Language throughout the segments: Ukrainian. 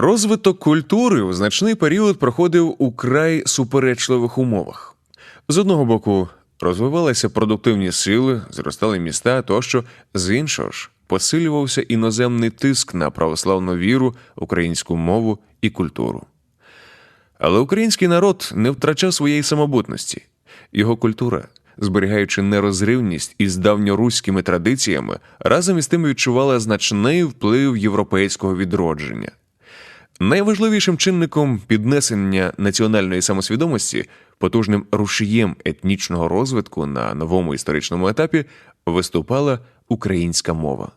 Розвиток культури в значний період проходив у край суперечливих умовах. З одного боку, розвивалися продуктивні сили, зростали міста тощо, з іншого ж посилювався іноземний тиск на православну віру, українську мову і культуру. Але український народ не втрачав своєї самобутності. Його культура, зберігаючи нерозривність із давньоруськими традиціями, разом із тим відчувала значний вплив європейського відродження. Найважливішим чинником піднесення національної самосвідомості, потужним рушієм етнічного розвитку на новому історичному етапі виступала українська мова.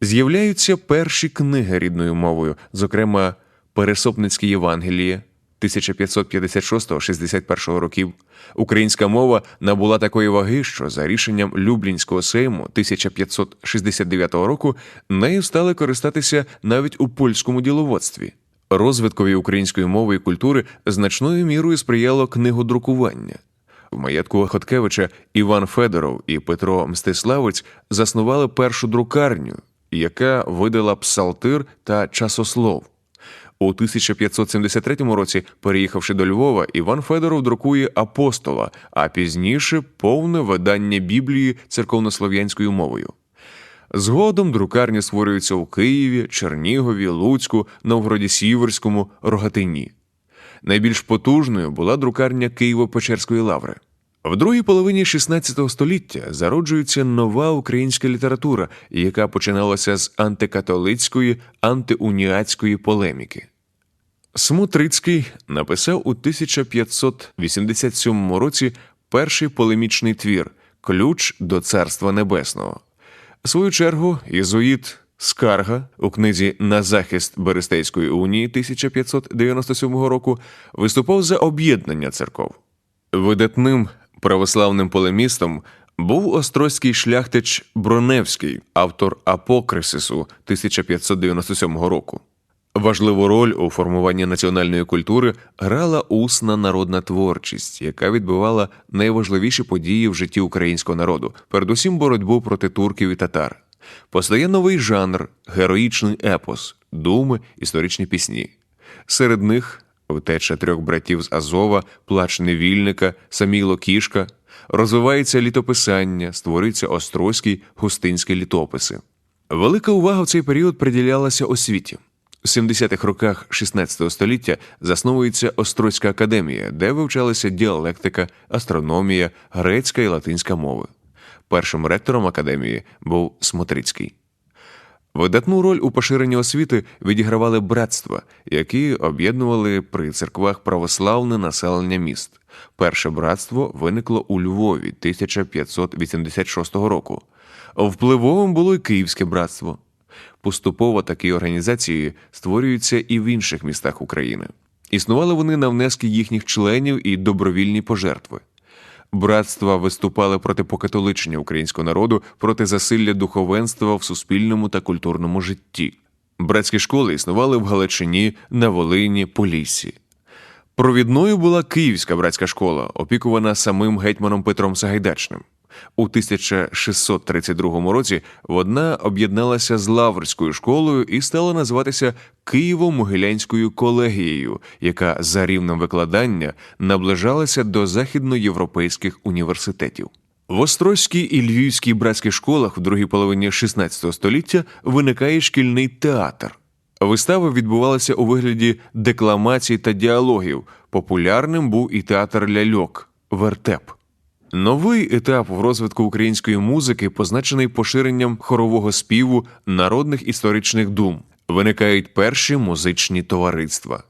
З'являються перші книги рідною мовою, зокрема Пересопницьке Євангеліє 1556-61 років. Українська мова набула такої ваги, що за рішенням Люблінського сейму 1569 року нею стали користатися навіть у польському діловодстві. Розвиткові української мови і культури значною мірою сприяло книгодрукування. В маєтку Хоткевича Іван Федоров і Петро Мстиславець заснували першу друкарню, яка видала псалтир та часослов. У 1573 році, переїхавши до Львова, Іван Федоров друкує апостола, а пізніше повне видання Біблії церковнослов'янською мовою. Згодом друкарні створюються у Києві, Чернігові, Луцьку, Новгороді Сіверському, Рогатині. Найбільш потужною була друкарня Києво-Печерської лаври. В другій половині XVI століття зароджується нова українська література, яка починалася з антикатолицької, антиуніатської полеміки. Смутрицький написав у 1587 році перший полемічний твір Ключ до Царства Небесного. В свою чергу, єзуїт Скарга у книзі На захист Берестейської унії 1597 року виступав за об'єднання церков. Видатним православним полемістом був острозький шляхтич Броневський, автор Апокрисису 1597 року. Важливу роль у формуванні національної культури грала усна народна творчість, яка відбивала найважливіші події в житті українського народу, передусім боротьбу проти турків і татар. Постає новий жанр, героїчний епос, думи, історичні пісні. Серед них втеча трьох братів з Азова, плач невільника, Саміло Кішка, розвивається літописання, створюються острозькі густинські літописи. Велика увага в цей період приділялася освіті. У 70-х роках XVI століття засновується Острозька академія, де вивчалися діалектика, астрономія, грецька і латинська мови. Першим ректором академії був Смотрицький. Видатну роль у поширенні освіти відігравали братства, які об'єднували при церквах православне населення міст. Перше братство виникло у Львові 1586 року. Впливовим було й Київське братство. Поступово такі організації створюються і в інших містах України. Існували вони на внески їхніх членів і добровільні пожертви. Братства виступали проти покатоличення українського народу, проти засилля духовенства в суспільному та культурному житті. Братські школи існували в Галичині, на Волині, Поліссі. Провідною була Київська братська школа, опікувана самим гетьманом Петром Сагайдачним. У 1632 році вона об'єдналася з Лаврською школою і стала називатися Києво-Могилянською колегією, яка за рівнем викладання наближалася до західноєвропейських університетів. В Острозькій і Львівській братських школах в другій половині XVI століття виникає шкільний театр. Вистави відбувалися у вигляді декламацій та діалогів. Популярним був і театр ляльок вертеп. Новий етап в розвитку української музики позначений поширенням хорового співу народних історичних дум. Виникають перші музичні товариства.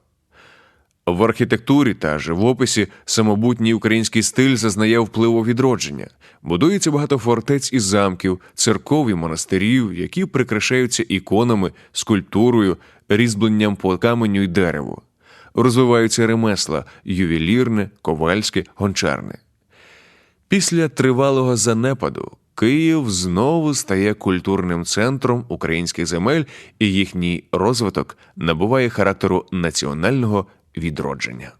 В архітектурі та живописі самобутній український стиль зазнає впливу відродження. Будується багато фортець і замків, церков і монастирів, які прикрашаються іконами, скульптурою, різьбленням по каменю й дереву. Розвиваються ремесла ювелірне, ковальське, гончарне. Після тривалого занепаду Київ знову стає культурним центром українських земель, і їхній розвиток набуває характеру національного відродження.